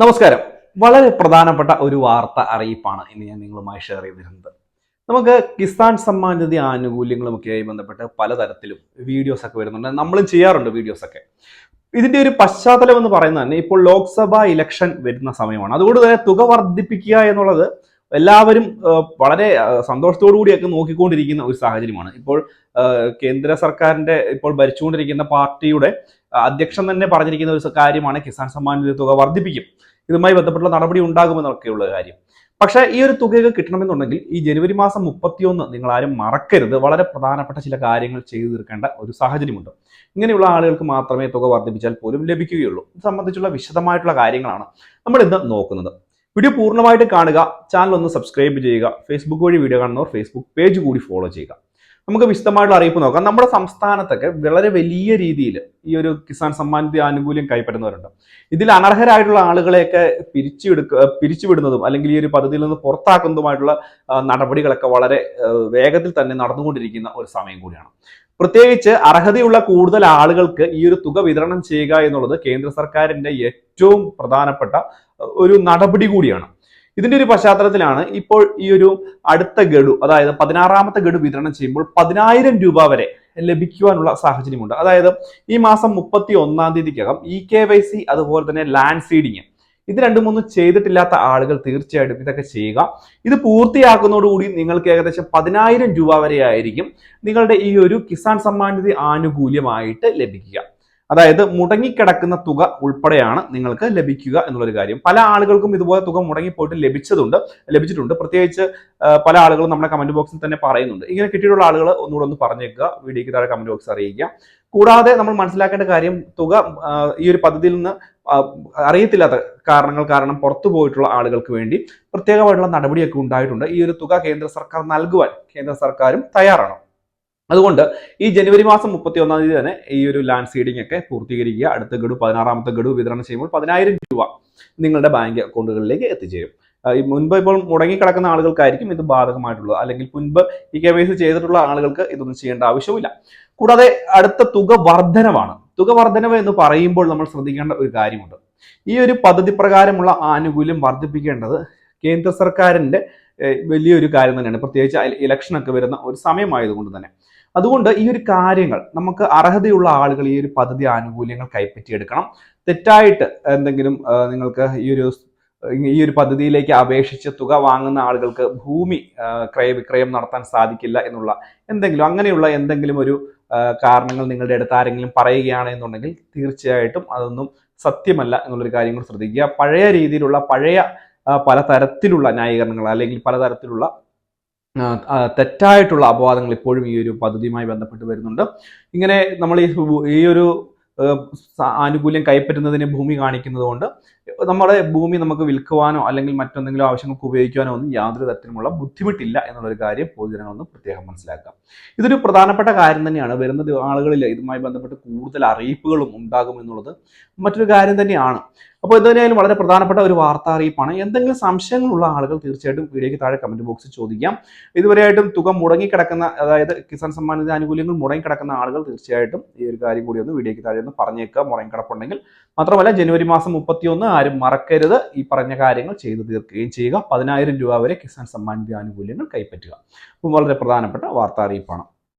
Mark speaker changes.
Speaker 1: നമസ്കാരം വളരെ പ്രധാനപ്പെട്ട ഒരു വാർത്ത അറിയിപ്പാണ് ഇന്ന് ഞാൻ നിങ്ങളുമായി ഷെയർ ചെയ്തിരുന്നത് നമുക്ക് കിസാൻ സമ്മാൻ നിധി ആനുകൂല്യങ്ങളും ഒക്കെയായി ബന്ധപ്പെട്ട് പലതരത്തിലും വീഡിയോസ് ഒക്കെ വരുന്നുണ്ട് നമ്മളും ചെയ്യാറുണ്ട് വീഡിയോസ് ഒക്കെ ഇതിന്റെ ഒരു പശ്ചാത്തലം എന്ന് പറയുന്നത് തന്നെ ഇപ്പോൾ ലോക്സഭാ ഇലക്ഷൻ വരുന്ന സമയമാണ് അതുകൊണ്ട് തന്നെ തുക വർദ്ധിപ്പിക്കുക എന്നുള്ളത് എല്ലാവരും വളരെ കൂടിയൊക്കെ നോക്കിക്കൊണ്ടിരിക്കുന്ന ഒരു സാഹചര്യമാണ് ഇപ്പോൾ കേന്ദ്ര സർക്കാരിന്റെ ഇപ്പോൾ ഭരിച്ചുകൊണ്ടിരിക്കുന്ന പാർട്ടിയുടെ അധ്യക്ഷൻ തന്നെ പറഞ്ഞിരിക്കുന്ന ഒരു കാര്യമാണ് കിസാൻ സമ്മാൻ നിധി തുക വർദ്ധിപ്പിക്കും ഇതുമായി ബന്ധപ്പെട്ടുള്ള നടപടി ഉണ്ടാകുമെന്നൊക്കെയുള്ള കാര്യം പക്ഷേ ഈ ഒരു തുകയൊക്കെ കിട്ടണമെന്നുണ്ടെങ്കിൽ ഈ ജനുവരി മാസം മുപ്പത്തിയൊന്ന് നിങ്ങൾ ആരും മറക്കരുത് വളരെ പ്രധാനപ്പെട്ട ചില കാര്യങ്ങൾ ചെയ്തു തീർക്കേണ്ട ഒരു സാഹചര്യമുണ്ട് ഇങ്ങനെയുള്ള ആളുകൾക്ക് മാത്രമേ തുക വർദ്ധിപ്പിച്ചാൽ പോലും ലഭിക്കുകയുള്ളൂ ഇത് സംബന്ധിച്ചുള്ള വിശദമായിട്ടുള്ള കാര്യങ്ങളാണ് നമ്മൾ ഇന്ന് നോക്കുന്നത് വീഡിയോ പൂർണ്ണമായിട്ട് കാണുക ചാനൽ ഒന്ന് സബ്സ്ക്രൈബ് ചെയ്യുക ഫേസ്ബുക്ക് വഴി വീഡിയോ കാണുന്നവർ ഫേസ്ബുക്ക് പേജ് കൂടി ഫോളോ ചെയ്യുക നമുക്ക് വിശദമായിട്ടുള്ള അറിയിപ്പ് നോക്കാം നമ്മുടെ സംസ്ഥാനത്തൊക്കെ വളരെ വലിയ രീതിയിൽ ഈ ഒരു കിസാൻ സമ്മാനത്തെ ആനുകൂല്യം കൈപ്പറ്റുന്നവരുണ്ട് ഇതിൽ അനർഹരായിട്ടുള്ള ആളുകളെയൊക്കെ പിരിച്ചുവിടുക്ക പിരിച്ചുവിടുന്നതും അല്ലെങ്കിൽ ഈ ഒരു പദ്ധതിയിൽ നിന്ന് പുറത്താക്കുന്നതുമായിട്ടുള്ള നടപടികളൊക്കെ വളരെ വേഗത്തിൽ തന്നെ നടന്നുകൊണ്ടിരിക്കുന്ന ഒരു സമയം കൂടിയാണ് പ്രത്യേകിച്ച് അർഹതയുള്ള കൂടുതൽ ആളുകൾക്ക് ഈ ഒരു തുക വിതരണം ചെയ്യുക എന്നുള്ളത് കേന്ദ്ര സർക്കാരിന്റെ ഏറ്റവും പ്രധാനപ്പെട്ട ഒരു നടപടി കൂടിയാണ് ഇതിന്റെ ഒരു പശ്ചാത്തലത്തിലാണ് ഇപ്പോൾ ഈ ഒരു അടുത്ത ഗഡു അതായത് പതിനാറാമത്തെ ഗഡു വിതരണം ചെയ്യുമ്പോൾ പതിനായിരം രൂപ വരെ ലഭിക്കുവാനുള്ള സാഹചര്യമുണ്ട് അതായത് ഈ മാസം മുപ്പത്തി ഒന്നാം തീയതിക്കകം ഇ കെ വൈ സി അതുപോലെ തന്നെ ലാൻഡ് സീഡിങ് ഇത് രണ്ടും ഒന്നും ചെയ്തിട്ടില്ലാത്ത ആളുകൾ തീർച്ചയായിട്ടും ഇതൊക്കെ ചെയ്യുക ഇത് പൂർത്തിയാക്കുന്നതോടുകൂടി നിങ്ങൾക്ക് ഏകദേശം പതിനായിരം രൂപ വരെ ആയിരിക്കും നിങ്ങളുടെ ഈ ഒരു കിസാൻ സമ്മാൻ നിധി ആനുകൂല്യമായിട്ട് ലഭിക്കുക അതായത് മുടങ്ങിക്കിടക്കുന്ന തുക ഉൾപ്പെടെയാണ് നിങ്ങൾക്ക് ലഭിക്കുക എന്നുള്ളൊരു കാര്യം പല ആളുകൾക്കും ഇതുപോലെ തുക മുടങ്ങിപ്പോയിട്ട് ലഭിച്ചതുണ്ട് ലഭിച്ചിട്ടുണ്ട് പ്രത്യേകിച്ച് പല ആളുകളും നമ്മുടെ കമന്റ് ബോക്സിൽ തന്നെ പറയുന്നുണ്ട് ഇങ്ങനെ കിട്ടിയിട്ടുള്ള ആളുകൾ ഒന്നുകൂടെ ഒന്ന് പറഞ്ഞേക്കുക വീഡിയോയ്ക്ക് താഴെ കമന്റ് ബോക്സ് അറിയിക്കുക കൂടാതെ നമ്മൾ മനസ്സിലാക്കേണ്ട കാര്യം തുക ഈ ഒരു പദ്ധതിയിൽ നിന്ന് അറിയത്തില്ലാത്ത കാരണങ്ങൾ കാരണം പുറത്തു പോയിട്ടുള്ള ആളുകൾക്ക് വേണ്ടി പ്രത്യേകമായിട്ടുള്ള നടപടിയൊക്കെ ഉണ്ടായിട്ടുണ്ട് ഈ ഒരു തുക കേന്ദ്ര സർക്കാർ നൽകുവാൻ കേന്ദ്ര സർക്കാരും തയ്യാറാണ് അതുകൊണ്ട് ഈ ജനുവരി മാസം മുപ്പത്തി ഒന്നാം തീയതി തന്നെ ഈ ഒരു ലാൻഡ് സീഡിംഗ് ഒക്കെ പൂർത്തീകരിക്കുക അടുത്ത ഗഡു പതിനാറാമത്തെ ഗഡു വിതരണം ചെയ്യുമ്പോൾ പതിനായിരം രൂപ നിങ്ങളുടെ ബാങ്ക് അക്കൗണ്ടുകളിലേക്ക് എത്തിച്ചേരും ഈ മുൻപ് ഇപ്പോൾ മുടങ്ങിക്കിടക്കുന്ന ആളുകൾക്കായിരിക്കും ഇത് ബാധകമായിട്ടുള്ളത് അല്ലെങ്കിൽ മുൻപ് ഈ കെ ചെയ്തിട്ടുള്ള ആളുകൾക്ക് ഇതൊന്നും ചെയ്യേണ്ട ആവശ്യമില്ല കൂടാതെ അടുത്ത തുക വർധനവാണ് തുക വർധനവ് എന്ന് പറയുമ്പോൾ നമ്മൾ ശ്രദ്ധിക്കേണ്ട ഒരു കാര്യമുണ്ട് ഈ ഒരു പദ്ധതി പ്രകാരമുള്ള ആനുകൂല്യം വർദ്ധിപ്പിക്കേണ്ടത് കേന്ദ്ര സർക്കാരിൻ്റെ വലിയൊരു കാര്യം തന്നെയാണ് പ്രത്യേകിച്ച് ഇലക്ഷനൊക്കെ വരുന്ന ഒരു സമയമായതുകൊണ്ട് തന്നെ അതുകൊണ്ട് ഈ ഒരു കാര്യങ്ങൾ നമുക്ക് അർഹതയുള്ള ആളുകൾ ഈ ഒരു പദ്ധതി ആനുകൂല്യങ്ങൾ കൈപ്പറ്റിയെടുക്കണം തെറ്റായിട്ട് എന്തെങ്കിലും നിങ്ങൾക്ക് ഈ ഒരു ഈ ഒരു പദ്ധതിയിലേക്ക് അപേക്ഷിച്ച് തുക വാങ്ങുന്ന ആളുകൾക്ക് ഭൂമി ക്രയവിക്രയം നടത്താൻ സാധിക്കില്ല എന്നുള്ള എന്തെങ്കിലും അങ്ങനെയുള്ള എന്തെങ്കിലും ഒരു കാരണങ്ങൾ നിങ്ങളുടെ അടുത്ത് ആരെങ്കിലും പറയുകയാണെന്നുണ്ടെങ്കിൽ തീർച്ചയായിട്ടും അതൊന്നും സത്യമല്ല എന്നുള്ളൊരു കാര്യം കൂടി ശ്രദ്ധിക്കുക പഴയ രീതിയിലുള്ള പഴയ പലതരത്തിലുള്ള ന്യായീകരണങ്ങൾ അല്ലെങ്കിൽ പലതരത്തിലുള്ള തെറ്റായിട്ടുള്ള അപവാദങ്ങൾ ഇപ്പോഴും ഈ ഒരു പദ്ധതിയുമായി ബന്ധപ്പെട്ട് വരുന്നുണ്ട് ഇങ്ങനെ നമ്മൾ ഈ ഒരു ആനുകൂല്യം കൈപ്പറ്റുന്നതിന് ഭൂമി കാണിക്കുന്നത് കൊണ്ട് നമ്മുടെ ഭൂമി നമുക്ക് വിൽക്കുവാനോ അല്ലെങ്കിൽ മറ്റെന്തെങ്കിലും ആവശ്യങ്ങൾക്ക് ഉപയോഗിക്കുവാനോ ഒന്നും യാതൊരു തരത്തിലുമുള്ള ബുദ്ധിമുട്ടില്ല എന്നുള്ളൊരു കാര്യം പൊതുജനങ്ങളൊന്ന് പ്രത്യേകം മനസ്സിലാക്കാം ഇതൊരു പ്രധാനപ്പെട്ട കാര്യം തന്നെയാണ് വരുന്ന ആളുകളിൽ ഇതുമായി ബന്ധപ്പെട്ട് കൂടുതൽ അറിയിപ്പുകളും ഉണ്ടാകും എന്നുള്ളത് മറ്റൊരു കാര്യം തന്നെയാണ് അപ്പോൾ എന്തായാലും വളരെ പ്രധാനപ്പെട്ട ഒരു വാർത്താ അറിയിപ്പാണ് എന്തെങ്കിലും സംശയങ്ങളുള്ള ആളുകൾ തീർച്ചയായിട്ടും വീഡിയോയ്ക്ക് താഴെ കമന്റ് ബോക്സിൽ ചോദിക്കാം ഇതുവരെയായിട്ടും തുക മുടങ്ങിക്കിടക്കുന്ന അതായത് കിസാൻ സമ്മാൻ ആനുകൂല്യങ്ങൾ മുടങ്ങിക്കിടക്കുന്ന ആളുകൾ തീർച്ചയായിട്ടും ഈ ഒരു കാര്യം കൂടി ഒന്ന് വീഡിയോയ്ക്ക് താഴെ ഒന്ന് പറഞ്ഞേക്കുക മുടങ്ങിക്കിടപ്പുണ്ടെങ്കിൽ മാത്രമല്ല ജനുവരി മാസം മുപ്പത്തിയൊന്ന് ആരും മറക്കരുത് ഈ പറഞ്ഞ കാര്യങ്ങൾ ചെയ്തു തീർക്കുകയും ചെയ്യുക പതിനായിരം രൂപ വരെ കിസാൻ സമ്മാൻ ആനുകൂല്യങ്ങൾ കൈപ്പറ്റുക അപ്പോൾ വളരെ പ്രധാനപ്പെട്ട വാർത്താ അറിയിപ്പാണ്